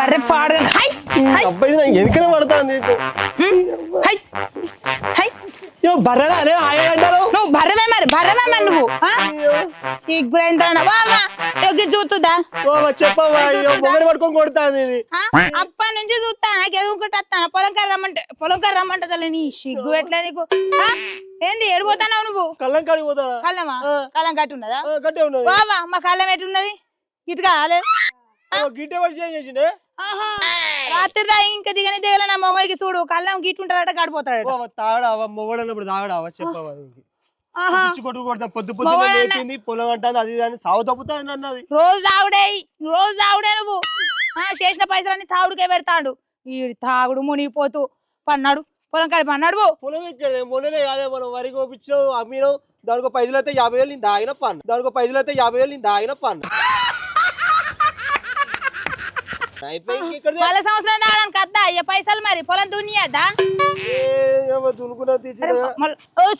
బర్రె పాడు. వెనుకనే పడతాంది. హై హై. యో బర్రెలా? అనే ఆయన అంటారు నువ్వు బర్రెమే మరి? బర్రెమే మరి నువ్వు? సిగ్గురైందా బామా ఎగ్గి చూస్తుందా ఇది. ఆ? అప్పటి నుంచి చూస్తా. నాకు ఎదుగుకుంటా వస్తాను పొలం కాడ రమ్మంటే పొలం కాడ రమ్మంటే తల్లి నీ సిగ్గు ఎట్లా నీకు? ఏంది ఏడిపోతున్నావు నువ్వు? కళ్ళం కాడికి పోతాడా? కళ్ళమా. కళ్ళం కట్టి ఉన్నదా? ఆ, గట్టే ఉన్నది. బావా మా కళ్ళం ఎట్టున్నది ఇటు కాలే ఓ, గిట్టే చేసిండే రాత్రి దా ఇంకా దిగని దిగల నా మొగరికి చూడు కళ్ళం గిట్టుంటాడట గడిపోతాడట. ఓ, తాగడావా మొగడన్నప్పుడు తాగడావా చెప్పవా నీకు. ఆహా. పిచ్చి కొట్టు కొడతా పొద్దు పొద్దు మొగడన్న- లేపింది పొలం అంటాంది అది ఇది అని సాగు తప్పుతాంది అన్నది రోజు తాగుడే రోజు తాగుడే నువ్వు. ఆ, చేసిన పైసలన్నీ తాగుడుకే పెడతాడు. ఈ తాగుడు మునిగిపోతూ పన్నాడు పొలం కాడి పన్నాడు. పొలం ఎక్కడ? మొన్ననే కాదే మనం వరి కోపించావు అమ్మినావు దానికి పైసలు అయితే యాభై వేలు నేను దాగిన పన్ను. దానికి పైసలు అయితే యాభై వేలు నేను దాగిన పన్ను. సంవత్సరం అద్దా? అయ్యే పైసలు మరి. పొలం దున్నియద్దా?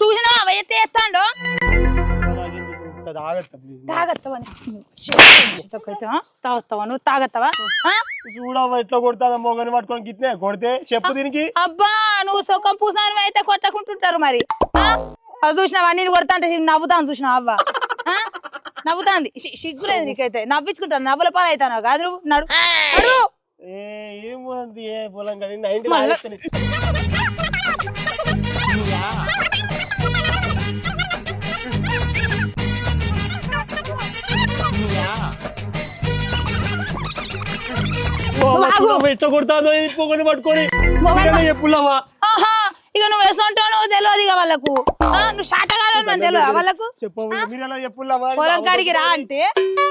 చూసినా నువ్వు? తాగత్తవా? ఆ? చూడవా ఎట్లా కొడతా మొగని పట్టుకొని గిట్నే కొడితే చెప్పు దీనికి. అబ్బా నువ్వు సుఖం పూసాను అయితే కొట్టకుంటుంటారు మరి. చూసినావా? నేను కొడతా అంటే నవ్వుతాను చూసినావా? ఆ? నవ్వుతాంది. సిగ్గులేదు నీకైతే. నవ్వించుకుంటాను. నవ్వుల పాలు అవుతాను కాదు. నువ్వు నడు. నడు. ఏ ఏముంది? ఏ పొలం కానీ నైన్టీ మళ్ళా- ఎట్లా కొడతాదో ఇది పొగని పట్టుకొని. చెప్పులవా ఇక నువ్వు వేసుకుంటావు నువ్వు తెలియదు ఇక వాళ్ళకు. నువ్వు శాటగాలని అని తెలియదు వాళ్ళకు పొలం కాడికి రా అంటే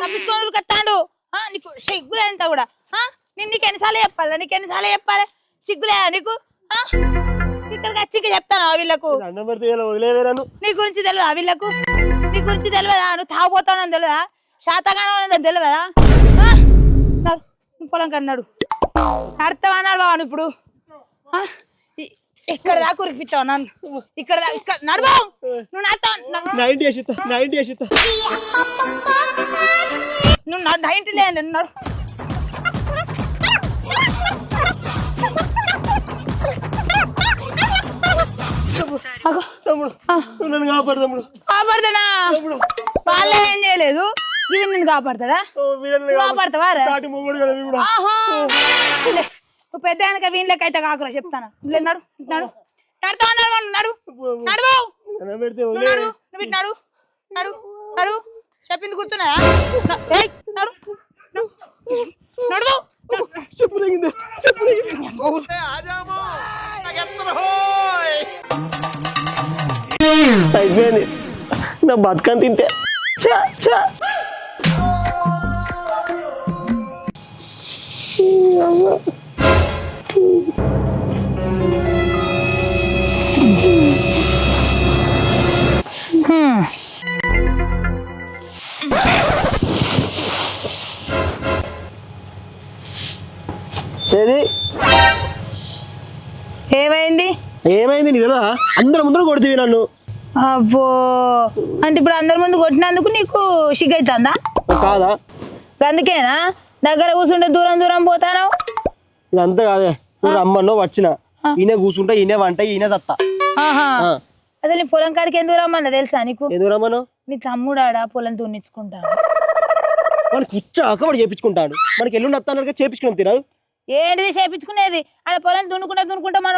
తప్పించుకోను కట్టాడు నీకు సిగ్గులే అంతా కూడా. నేను నీకు ఎన్నిసార్లు చెప్పాలా? నీకు ఎన్నిసార్లు చెప్పాలి? సిగ్గులే నీకు? ఆ? ఇక్కడికి వచ్చి చెప్తాను వీళ్ళకు? నీ గురించి తెలియదా వీళ్ళకు? నీ గురించి తెలియదా నువ్వు తాగుపోతానని తెలియదా శాతగానం తెలియదా పొలం కన్నాడు అర్థం అన్నాడు బావను ఇప్పుడు? ఇక్కడ దాకా ఉరికిపిస్తావు నన్ను. ఇక్కడ ఇక్కడ నడువు నువ్వు నాతో నైన్టీ వేసి నైన్టీ వేసి నువ్వు నా నైన్టీ లేదు నడు. తమ్ముడు నన్ను కాపాడు తమ్ముడు. కాపాడుతాడా వాళ్ళే ఏం చేయలేదు. నిన్ను కాపాడతాడా? కాపాడతావా నువ్వు పెద్ద ఆయనక వీళ్ళకి అయితే కాకురా చెప్తాను. నడు నడు. నడుతా నడు. నడు నడు నువ్వు నడు. నడు నడు. చెప్పింది గుర్తున్నదా న- ఏయ్, నడు. చెప్పు చెప్పు అయిపోయింది. నా బతుకని తింటే. ఛా, ఛా. చేది ఏమైంది? ఏమైంది నీ కదా అందరి ముందర కొడుతుంది నన్ను. అబ్బో అంటే ఇప్పుడు అందరి ముందు కొట్టినందుకు నీకు సిగ్గైతుందా కాదా? అందుకేనా? దగ్గర కూర్చుంటే దూరం దూరం పోతాను ఇదంతా కాదే. నువ్వు రమ్మన్నో వచ్చిన. ఈయన కూర్చుంటా ఈయన వంట ఈయన తత్త ఆహా. అసలు నీ పొలం కాడికి ఎందుకు రమ్మన్నా తెలుసా నీకు? ఎందుకు రమ్మను నీ తమ్ముడాడా పొలం దున్నిచ్చుకుంటాను మనకి ఇచ్చాక వాడు చేపించుకుంటాడు. మనకి ఎల్లుండి వస్తాను చేపించుకుని తినదు. ఏంటిది చేపించుకునేది? ఆడ పొలం దున్నుకుంటా దున్నుకుంటా మన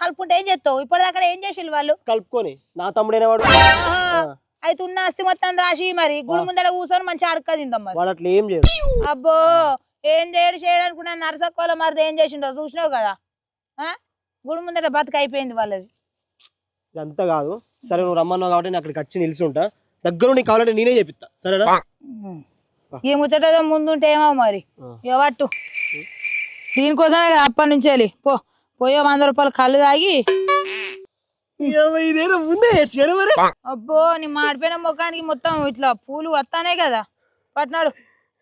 కలుపుకుంటే ఏం చేస్తావు? ఇప్పటిదాకా ఏం చేసిల్లు వాళ్ళు? కలుపుకొని నా తమ్ముడైన వాడు. ఆహా, అయితే ఉన్న ఆస్తి మొత్తం రాసి మరి గుడి ముందర కూర్చొని మంచిగా అడక్క తిందాం మరి. వాడు అట్లా ఏం చేయడు. అబ్బో ఏం చేయడు చేయడానికి నరసక్కోల మరి ఏం చేసిండో చూసినావు కదా? ఆ? గుడి ముందర బతుక అయిపోయింది వాళ్ళది. ఇదంతా కాదు. సరే నువ్వు రమ్మన్నావు కాబట్టి నేను అక్కడికి వచ్చి నిల్చుంటా. దగ్గర నీకు కావాలంటే నేనే చేపిస్తా. సరేనా? ఈ ముచ్చటదో ముందుంటే ఏమో మరి? ఇవ్వట్టు దీనికోసమే కదా అప్పటి నుంచి వెళ్ళి. పో పోయో వంద రూపాయలు కళ్ళు తాగి. అబ్బో నీ మాడిపోయిన ముఖానికి మొత్తం ఇట్లా పూలు వస్తానే కదా. పట్నాడు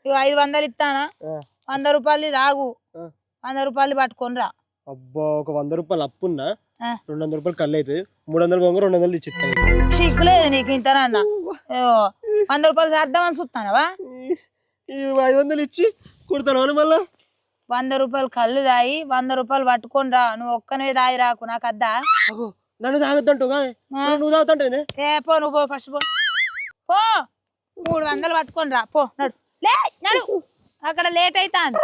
ఇగో ఐదు వందలు ఇస్తానా వంద రూపాయలది తాగు. వంద రూపాయలు పట్టుకొని రా అబ్బా ఒక వంద రూపాయలు అప్పున్నా. రెండు వందల రూపాయలు కళ్ళు అవుతుంది మూడు వందలు బొంగ రెండు వందలు ఇచ్చిస్తాను సిగ్గులేదు నీకు ఇంతనన్నా. వంద రూపాయలు చేద్దామని చూస్తానవా ఐదు వందలు ఇచ్చి కుడతాను మళ్ళా? వంద రూపాయలు కళ్ళు తాగి వంద రూపాయలు పట్టుకొని రా నువ్వు ఒక్కనే తాగి రాకు నాకు అద్దా? నన్ను నువ్వు తాగుతుంటే ఏ పో నువ్వు పో ఫస్ట్ పో. పో. మూడు వందలు పట్టుకొని రా పో నడు. లే నడు. అక్కడ లేట్ అవుతాంది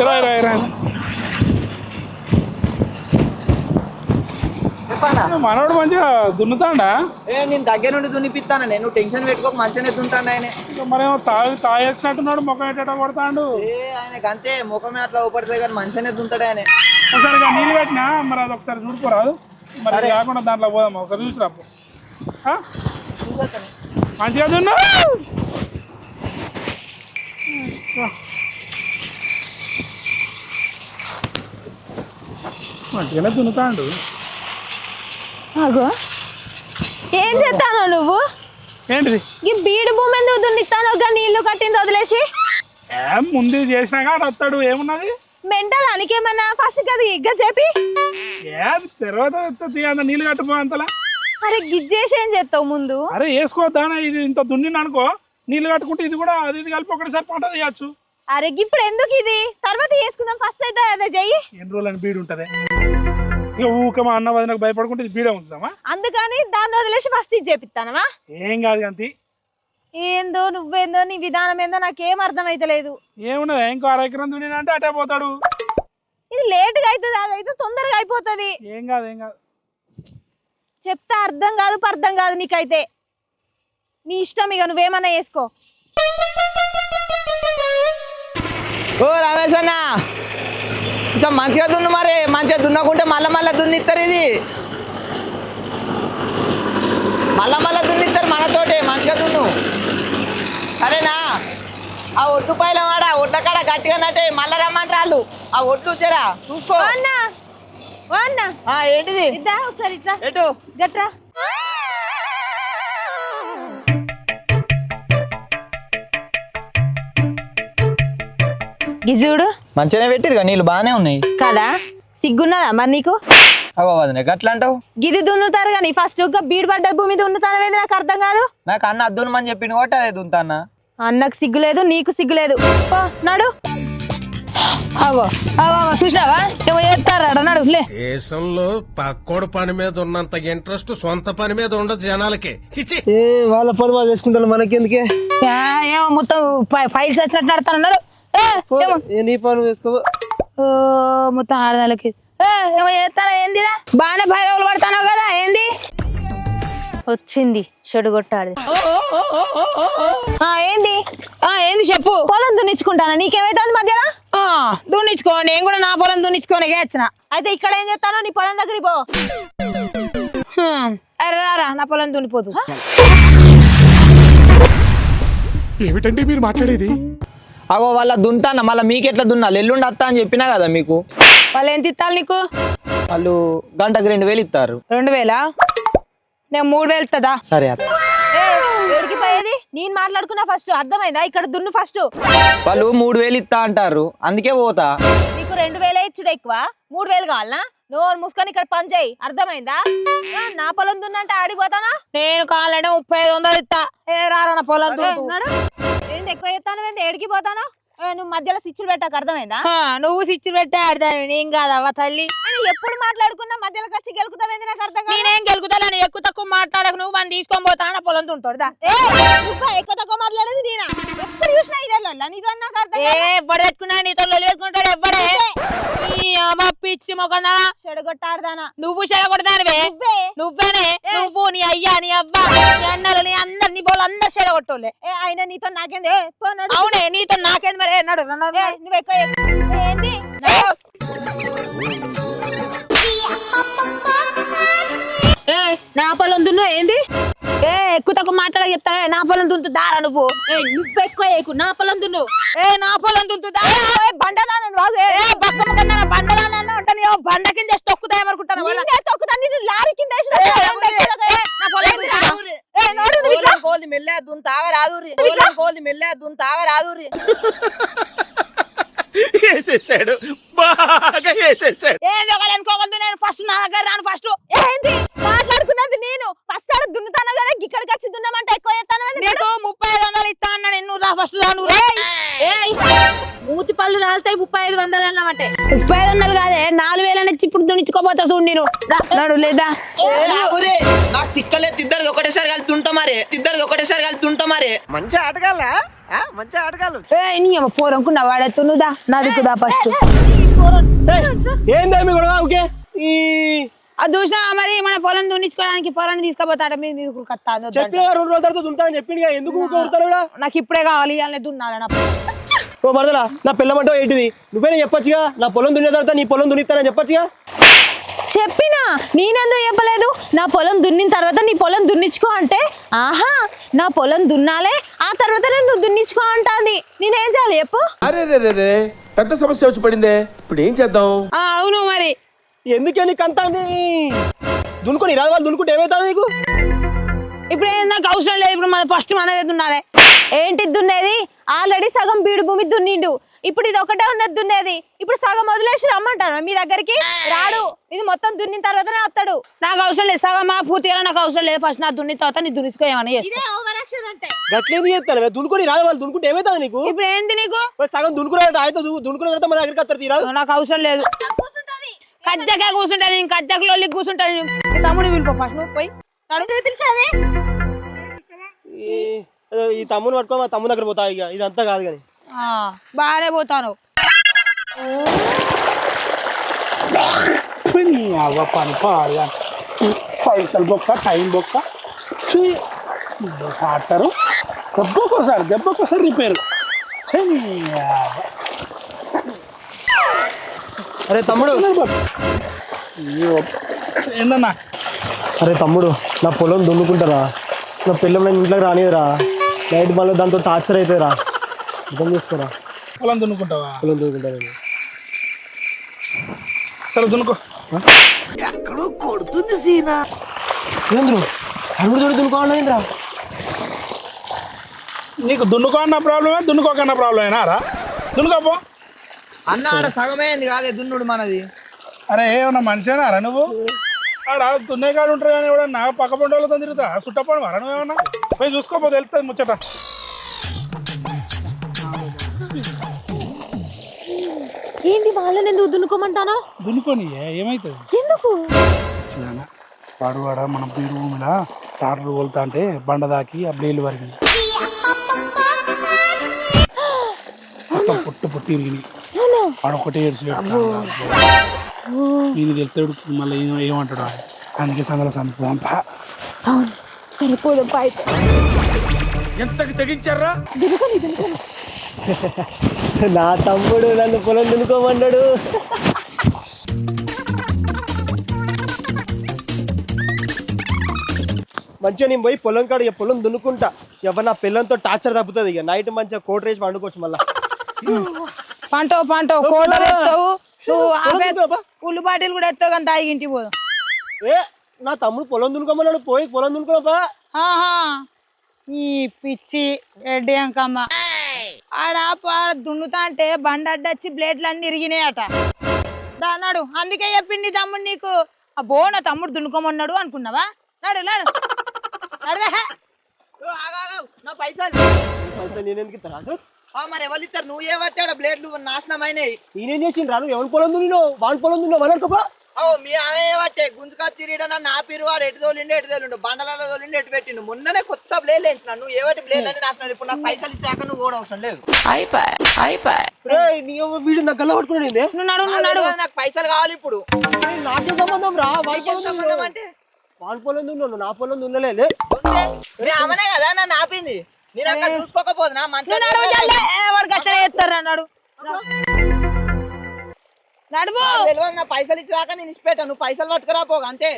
రా రా రా మనోడు మంచిగా దున్నుతాడా? ఏ నేను దగ్గర నుండి దున్నిపిస్తాను? నేను టెన్షన్ పెట్టుకోక మంచిగానే దున్నుతాను ఆయన. మరేమో తాగి తాగేసినట్టున్నాడు ముఖం ఎట్ట కొడతాడు. ఏ ఆయనకి అంతే ముఖమే అట్లా ఊపడుతుంది కానీ మంచిగానే దున్నుతాడు ఆయన. ఒకసారి నీళ్ళు పెట్టినా మరి అది ఒకసారి చూడుకోరాదు మరి అది కాకుండా దాంట్లో పోదాం ఒకసారి చూసి రాపు? మంచిగా దున్నా. మంచిగానే దున్నుతాడు. అగో. ఏం చేస్తాను నువ్వు? ఏంటిది? ఈ బీడు భూమి ఎందుకు దున్నిస్తాను ఒక నీళ్ళు కట్టింది వదిలేసి? ఏం ముందు చేసినాక వస్తాడు ఏమున్నది? మెంటల్ అనికేమన్నా ఫస్ట్ కదా ఇగ్గ చెప్పి తర్వాత అంత నీళ్ళు కట్టుకో అంతలా. అరే గిజ్జేసి ఏం చేస్తావు ముందు? అరే వేసుకోవద్దా ఇది ఇంత దున్నిన అనుకో నీళ్ళు కట్టుకుంటే ఇది కూడా అది ఇది కలిపి ఒకటిసారి పంట తీయచ్చు అరే ఇప్పుడు ఎందుకు ఇది? తర్వాత చేసుకుందాం ఫస్ట్ అయితే అదే చెయ్యి. ఎన్ని రోజులని బీడు ఉంటుంది? ఇక ఊక మా అన్న వదినకు భయపడుకుంటే ఇది బీడే ఉంచుదామా? అందుకని దాన్ని వదిలేసి ఫస్ట్ ఇది చేపిస్తానమా ఏం కాదు అంతి ఏందో నువ్వేందో నీ విధానం ఏందో నాకేం అర్థమైతలేదు ఏమున్నది? ఇంకో అర ఎకరం దున్నిన అంటే పోతాడు. ఇది లేట్గా అవుతుంది అదైతే తొందరగా అయిపోతుంది. ఏం కాదు ఏం కాదు. చెప్తా అర్థం కాదు అర్థం కాదు నీకైతే. నీ ఇష్టం ఇక నువ్వేమన్నా చేసుకో. ఓ రమేష్ అన్న! కొంచెం మంచిగా దున్ను మరి మంచిగా దున్నకుంటే మళ్ళా మళ్ళా దున్నిస్తారు ఇది. మళ్ళా మళ్ళా దున్నిస్తారు మనతోటి మంచిగా దున్ను. సరేనా? ఆ ఒడ్డు పైల వాడ ఒడ్ల కాడ గట్టిగా నట్టే మళ్ళా రమ్మంటారు వాళ్ళు ఆ ఒడ్లు వచ్చారా చూసుకో. ఏంటిది? ఇద్దా ఒకసారి ఇట్లా? ఎటు? గట్రా? గిజుడు మంచిగానే పెట్టిరుగా నీళ్ళు బాగానే ఉన్నాయి. కదా? సిగ్గున్నదా మరి నీకు? అగో వదిన గట్లా అంటావు? గిది దున్నుతారు కానీ ఫస్ట్ ఒక బీడు పడ్డ భూమి దున్నుతాను నాకు అర్థం కాదు? నాకు అన్న అద్దునమని చెప్పింది కొట్టి అదే దున్నుతానా అన్నకు సిగ్గు లేదు నీకు సిగ్గు లేదు. పో, నడు. అగో అగో అగో, చూసినావా? ఏమో చేస్తారా నడు లే. దేశంలో పక్కోడు పని మీద ఉన్నంత ఇంట్రెస్ట్ సొంత పని మీద ఉండదు జనాలకి. ఏ వాళ్ళ పని వాళ్ళు చేసుకుంటాను మనకెందుకే? ఆ, ఏమో మొత్తం ఫైల్స్ వచ్చినట్టు ఏ నీ ఓ, మొత్తం ఆడదాలకి ఏమో చేస్తాను ఏందిరా? బాగానే భైరవులు పడతాను కదా ఏంది? వచ్చింది చెడు కొట్టాడు ఆ, ఏంది? ఆ ఏంది చెప్పు. పొలం దున్నించుకుంటానా నీకేమైతుంది మధ్యలో? ఆ దున్నిచ్చుకో నేను కూడా నా పొలం దున్నిచ్చుకొని వచ్చిన అయితే ఇక్కడ ఏం చేస్తానో నీ పొలం దగ్గరికి పో. రారా నా పొలం దున్నిపోతు ఏమిటండి మీరు మాట్లాడేది? అగో వాళ్ళ దున్తాన మళ్ళీ మీకు ఎట్లా దున్నాలి ఎల్లుండి వస్తా అని చెప్పినా కదా మీకు? వాళ్ళు ఎంత ఇస్తాను నీకు? వాళ్ళు గంటకు రెండు వేలు ఇస్తారు రెండు వేలా? నేను మూడు వేలు ఇస్తుందా సరే అత్త. పోయేది నేను మాట్లాడుకున్నా ఫస్ట్ అర్థమైందా? ఇక్కడ దున్ను ఫస్ట్ వాళ్ళు మూడు వేలు ఇస్తా అంటారు. అందుకే పోతా. నీకు రెండు వేలే ఇచ్చుడు ఎక్కువ. మూడు వేలు కావాలనా? నోరు మూసుకొని ఇక్కడ పని చేయి. అర్థమైందా? ఆ, నా పొలం దున్నంటే ఆడిపోతానా నేను కావాలంటే ముప్పై ఐదు వందలు ఇస్తా ఏ రారా నా పొలం దున్నుతూ. ఏంది? ఎక్కువ చేస్తాను ఏంది? ఏడికి పోతాను నువ్వు మధ్యలో స్విచ్లు పెట్టాక అర్థమైందా? నువ్వు సిచ్చి పెట్టి ఆడతాను నేను కాదవ్వ తల్లి. ఎప్పుడు మాట్లాడుకున్నా మధ్యలో వచ్చి గెలుకుతావేంది నాకు అర్థం నేనేం గెలుకుతాను ఎక్కువ తక్కువ మాట్లాడక నువ్వు మన తీసుకొని పోతాను పొలం తుంటాడు ఏ, నువ్వు ఎక్కువ తక్కువ మాట్లాడేది నేనా? ఎప్పుడు చూసినా ఇదే. నీతో నాకు అర్థం ఏ కాదు. ఎవ్వడు పెట్టుకున్నా నీతో లొల్లి పెట్టుకుంటాడు ఎవ్వడే అమ్మ పిచ్చి మొకందా చెడగొట్టాడదానా? నువ్వు చెడగొడతానివే? నువ్వే? నువ్వేనే? నువ్వు నీ అయ్యా నీ అవ్వ నీ అన్నలు నీ అందరు నీ బోళ్ళు అందరు చెడగొట్టోలే ఏ ఆయన నీతో నాకేంది. అవునే నీతో నాకేంది మరి? నడు. నువ్వు ఎక్కువ ఏంది? ఏ, నా పొలం దున్ను ఏంది? ఏ ఎక్కువ తక్కువ మాట్లాడ చెప్తా నా పొలం దుంతు దారా నువ్వు. ఏయ్, నువ్వు ఎక్కువ ఎక్కువ నా పొలం దున్ను. ఏ నా పొలం దుంతు దారా. బండదాన బాగు ఏ పక్క ముఖం బండదాన ఉంటాను బండ కింద చేసి తొక్కుతాయమనుకుంటాను తొక్కుతా నేను లారీ కింద ఏ. ఏ, ఏ. ఏ, ఇట్లా. కోల్ది మెల్లే దున్ తాగరాదు కోల్ది మెల్లే దున్ తాగరాదు వేసేసాడు. బాగా వేసేసాడు. ఏంటి ఒకళ్ళు అనుకోగలదు నేను ఫస్ట్ నా దగ్గర రాను ఫస్ట్ ఏంది? మాట్లాడుకున్నది నేను. ఫస్ట్ ఆడ దున్నుతాను కదా? ఇక్కడికి వచ్చి దున్నమంటే ఎక్కువ చేస్తాను నీకు ముప్పై ఐదు వందలు ఇస్తా అన్నా నేను. రా ఫస్ట్ రా నువ్వు రా. ఏయ్ మూతి పళ్ళు రాలుతాయి ముప్పై ముప్పై ఐదు వందలు కాదే నాలుగు వేల నుంచి ఇప్పుడు దునిచ్చుకోపోతా చూడు నేను. నడు లేదా? నాకు తిక్కలే తిద్దరిది ఒకటేసారి కలిసి తుంటా మరి. తిద్దరిది ఒకటేసారి కలిసి తుంటా మరి. మంచి ఆటగాళ్ళ? మంచి ఆటగాళ్ళు. నీ అమ్మ ఫోర్ అనుకున్నా వాడెత్తు నువ్వు దా. నాది కుదా ఫస్ట్ మీ గొడవ ఓకే ఈ అది చూసినా మరి మన పొలం దున్నించుకోవడానికి పొలాన్ని తీసుకుపోతాడ మీద మీకు కత్తా చెప్పిన రెండు రోజుల తర్వాత దుంతానని చెప్పింది ఎందుకు ఊరుతారు నాకు ఇప్పుడే కావాలి ఇవాళ దున్నాలి నా ఓ మరదలా నా పిల్లమంటో ఏంటిది? నువ్వేనే చెప్పొచ్చుగా? నా పొలం దున్నే తర్వాత నీ పొలం దున్నిస్తానని చెప్పొచ్చుగా? చెప్పినా నేనెందుకు చెప్పలేదు? నా పొలం దున్నిన తర్వాత నీ పొలం దున్నించుకో అంటే? ఆహా నా పొలం దున్నాలే ఆ తర్వాత నువ్వు దున్నించుకో అంటాంది. నేనేం చేయాలి చెప్పు? అరే రే రే రే పెద్ద సమస్య వచ్చి పడిందే. ఇప్పుడు ఏం చేద్దాం? ఆ, అవును మరి. ఎందుకే నీకు అంత దున్నుకొని రాదు వాళ్ళు దున్నుకుంటే ఏమవుతుంది నీకు? ఇప్పుడు ఏం నాకు అవసరం లేదు ఇప్పుడు మన ఫస్ట్ మనదే దున్నాలే. ఏంటి దున్నేది? ఆల్రెడీ సగం బీడు భూమి దున్నిండు. ఇప్పుడు ఇది ఒకటే ఉన్నది దున్నేది. ఇప్పుడు సగం వదిలేసి రమ్మంటాను. మీ దగ్గరికి రాడు. ఇది మొత్తం దున్నిన తర్వాతనే వస్తాడు. నాకు అవసరం లేదు. సగం మా పూర్తిగా నాకు అవసరం లేదు. ఫస్ట్ నా దున్ని తర్వాత నీ అంటే. గట్లేదు దున్నుకొని రాదు వాళ్ళు. దున్నుకుంటే ఏమవుతుంది నీకు? ఇప్పుడు ఏంది నీకు? సగం దున్నుకునే అయితే దున్నుకున్న తర్వాత మన దగ్గరికి వస్తారు తీరాదు నాకు అవసరం లేదు. కట్టకే కూర్చుంటాను నేను కట్టకలో కూర్చుంటాను తమ్ముడు పిలుపు ఫస్ట్ నువ్వు పోయి. పిలిచేది? ఈ- తమ్ముని పట్టుకో మా తమ్ముని దగ్గర పోతా ఇక. ఇదంతా కాదు కానీ. ఆ, బాగానే పోతాను. నీ అవ్వ పని పాడుగా పైసలు బొక్క టైం బొక్క. ఆడతారు దెబ్బకోసారి దెబ్బకోసారి రిపేర్. అరే తమ్ముడు. ఏందన్నా? అరే తమ్ముడు నా పొలం దున్నుకుంటారా? నా పిల్లలు నేను ఇంట్లోకి రానిదిరా నైట్ మళ్ళీ దాంతో టార్చర్ అవుతుందిరా అర్థం చేసుకోరా. పొలం దున్నుకుంటావా? పొలం దున్నుకుంటా నేను సరే దున్నుకో. ఏంద్రు? తమ్ముడు తోడు దున్నుకోవాలేంద్రా నీకు దున్నుకో అన్న ప్రాబ్లమే దున్నుకోకన్న ప్రాబ్లమేనా రా? దున్నుకోపో అన్న ఆడ సగమే అయింది కాదే దున్నుడు మనది. అరే ఏమన్నా మనిషేనా రా నువ్వు? ఆడ దున్నే కాడు ఉంటారు కానీ ఎవడన్నా పక్క వాళ్ళతో తిరుగుతా వరా నువ్వేమన్నా? పోయి చూసుకోపో తెలుస్తుంది ముచ్చట. ఏంటి వాళ్ళని ఎందుకు దున్నుకోమంటానో? దున్నుకొని ఏమవుతుంది ఎందుకు? వాడు వాడ మన బీడు భూమిలో టాటర్ కోలుతా అంటే బండ దాకి ఆ బ్లేలు వరిగింది మొత్తం పుట్టు పుట్టి ఇరిగినాయి. వాడు ఒకటే ఏడ్చి నేను తెలుతాడు మళ్ళీ ఏమంటాడు. అందుకే సందల సంద ఎంతకి తెగించారా? నా తమ్ముడు నన్ను పొలం దున్నుకోమన్నాడు. మంచిగా నేను పోయి పొలం కాడ ఇక పొలం దున్నుకుంటా. ఎవరు నా పిల్లంతో టార్చర్ తప్పుతుంది ఇక. నైట్ మంచిగా కోట్ రేసి వండుకోవచ్చు మళ్ళీ. పంటవు పంటవు కోటలు ఎత్తావు. నువ్వు పొలం దున్నుకోపా. ఉల్లు బాటిల్ కూడా ఎత్తావు కానీ తాగి ఇంటికి పోదు. ఏ? నా తమ్ముడు పొలం దున్నుకోమన్నాడు పోయి పొలం దున్నుకోపా ఆహా ఈ పిచ్చి రెడ్డి అంకమ్మ. ఆడ పా- దున్నుతా అంటే బండి అడ్డొచ్చి బ్లేడ్లు అన్ని ఇరిగినాయట దాన్నాడు అందుకే చెప్పింది తమ్ముడు నీకు. అబ్బో నా తమ్ముడు దున్నుకోమన్నాడు అనుకున్నావా? నాడు నాడు. నడువే. నా పైసలు. పైసలు నేను ఎందుకు ఇస్తాను అటు ఆ, మరి ఎవరు ఇస్తారు? నువ్వు ఏ పట్టాడు బ్లేడ్లు నాశనం అయినాయి నేనేం చేసిండ్రా? నువ్వు ఎవరి పొలం దున్నినావు వాడి పొలం దున్నావు అనుకోపా ఓ మీ ఆమె పట్టే గుంజుకా తిరిగిన నా పిరువాడు ఎటు తోలిండు ఎటు తోలిండు బండలలో తోలిండు ఎటు పెట్టిండు? మొన్ననే కొత్త బ్లేడ్ వేయించిన. నువ్వు ఏ వాటి బ్లేడ్ అని నాశనం ఇప్పుడు నాకు పైసలు ఇచ్చాక నువ్వు కూడా అవసరం లేదు. నీ ఎవరు వీడు నా గల్ల పట్టుకున్నాడు? నువ్వు నడు నువ్వు నాకు నడు. నాకు పైసలు కావాలి ఇప్పుడు. ఏయ్, నాకేం సంబంధం రా? వాడి నీకేం పొలం సంబంధం. అంటే? వాడి పొలం దున్నావు నా పొలం. మీ ఆమెనే కదా నన్ను ఆపింది. నేను అక్కడ చూసుకోకపోతున్నా మంచిగా నడు జల్ది. ఏ, వాడు గట్లనే చేస్తారు అన్నాడు నడువు తెలియదు నా పైసలు ఇచ్చేదాకా నేను ఇచ్చిపెట్టాను. నువ్వు పైసలు పట్టుకురా పోగా అంతే.